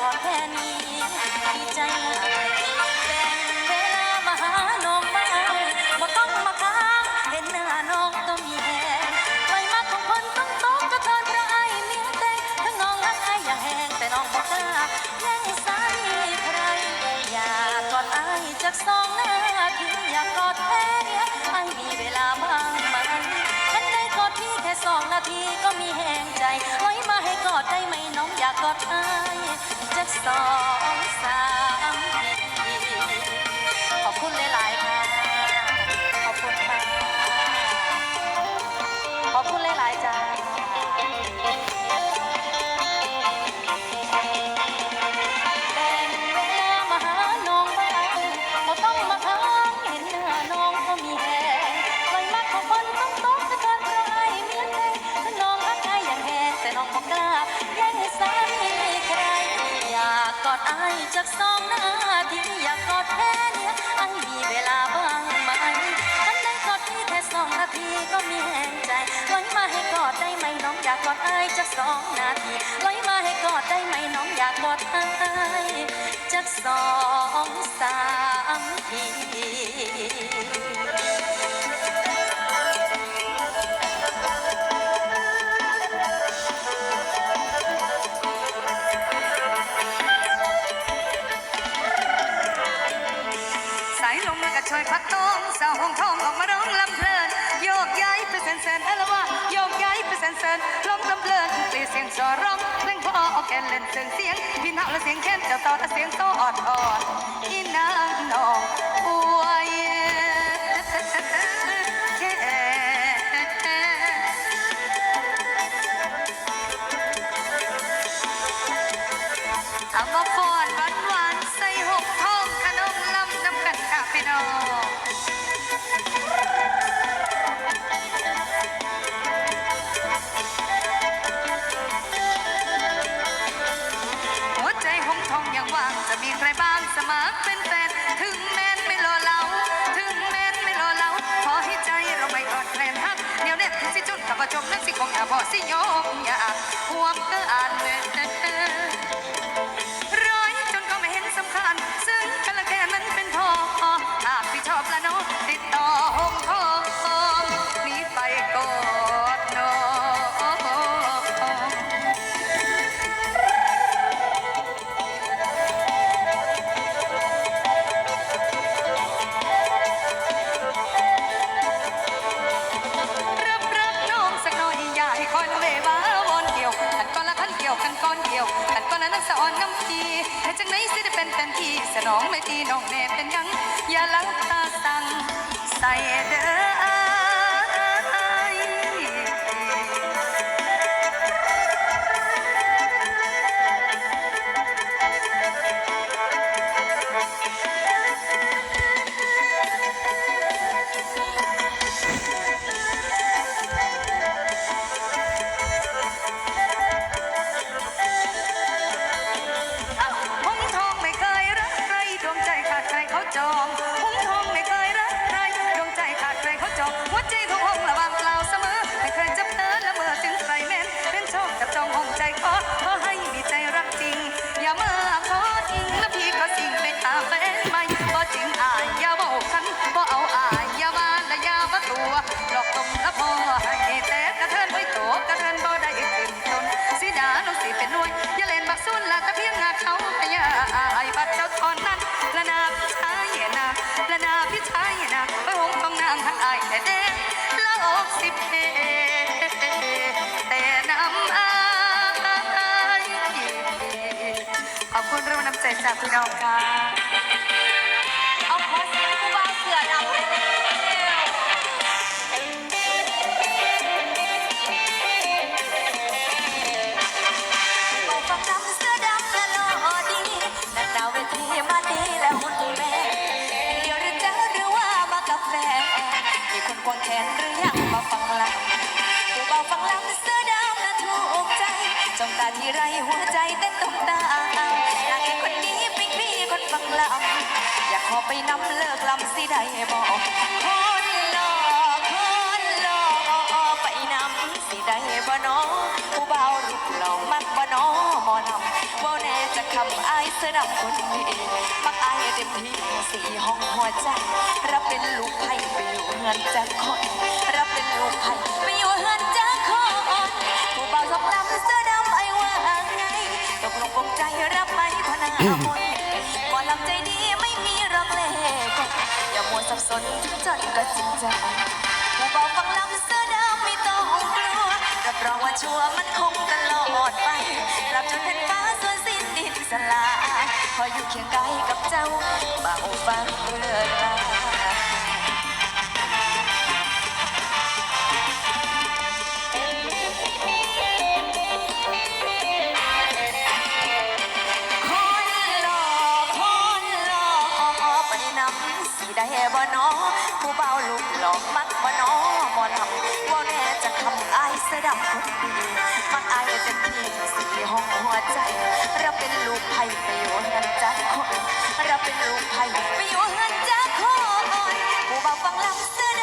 กอดแค่นี้ดีใจแบ่งเวลามาหาน้องบ้างบ่ต้องมาค้างเห็นหน้าน้องก็มีแหงไฟมักของคนต้องตกก็ทนเพราะไอ้เมียแต่ทั้งน้องรักไอ้อย่างแหงแต่น้องบอกกล้าแย่งสายใครอยากกอดไอ้จากสองนาทีอยากกอดแค่นี้ไอ้มีเวลาบ้างไหมฉันได้กอดพี่แค่สองนาทีก็มีแหงใจไว้มาให้กอดได้ไหมน้องอยากกอดไอ้จาก สองสาม จากสองนาทีอยากกอดแค่เนี้ยไอ้มีเวลาบ้างไหมอันได้กอดพี่แค่สองนาทีก็มีแหงใจไว้มาให้กอดได้ไหมน้องอยากกอดไอ้จากสองนาทีไว้มาให้กอดได้ไหมน้องอยากกอดไอ้จากสองสามที ช่วยพัดน้องสาวห้องทองออกมาร้องลำเพลินโยกย้ายไปเซนเซนอะไรวะโยกย้ายไปเซนเซนลมลำเพลินเปลี่ยนเสียงสอร้องเพลงพอเอาแกนเล่นเสียงเสียงพี่น้องและเสียงแค้นเจ้าต่อและเสียงโตอ่อนอ่อนพี่นางนอง นั้นสิ อนนั้นสะอ่อนน้ำทีให้จังไหนสิได้เป็นเต็มที่สนองไม่ดีน้องแน่เป็นยัง อย่าลังตาสั่งใส่เด้อ พี่น้องค่ะ ไปนำเลิกลำสิได้บอกคนหลอกคนหลอกไปบ่น้อผู้เบาลูกหลอกมักบ่น้อมอลำว่าแน่จะคำอายเสดับคนนี้มักอายเต็มที่สี่ห้องหัวใจรับเป็นลูกไผ่ไปอยู่เงินจัก จนก็จริงใจผู้เบาฟังลำเสื้อดำไม่ต้องกลัวรับรองว่าชัวร์มันคงตลอดไปรับจนเป็นฟ้าส่วนสิ้นดินสลายพออยู่เคียงกายกับเจ้าเบาฟังเรื่อย สดับคนดีมักอายเต็มที่สีห้องหัวใจเราเป็นลูกไผ่ไปอยู่เงินจักคนเราเป็นลูกไผ่ไปอยู่เงินจักคนผู้บ่าฟังลำเสด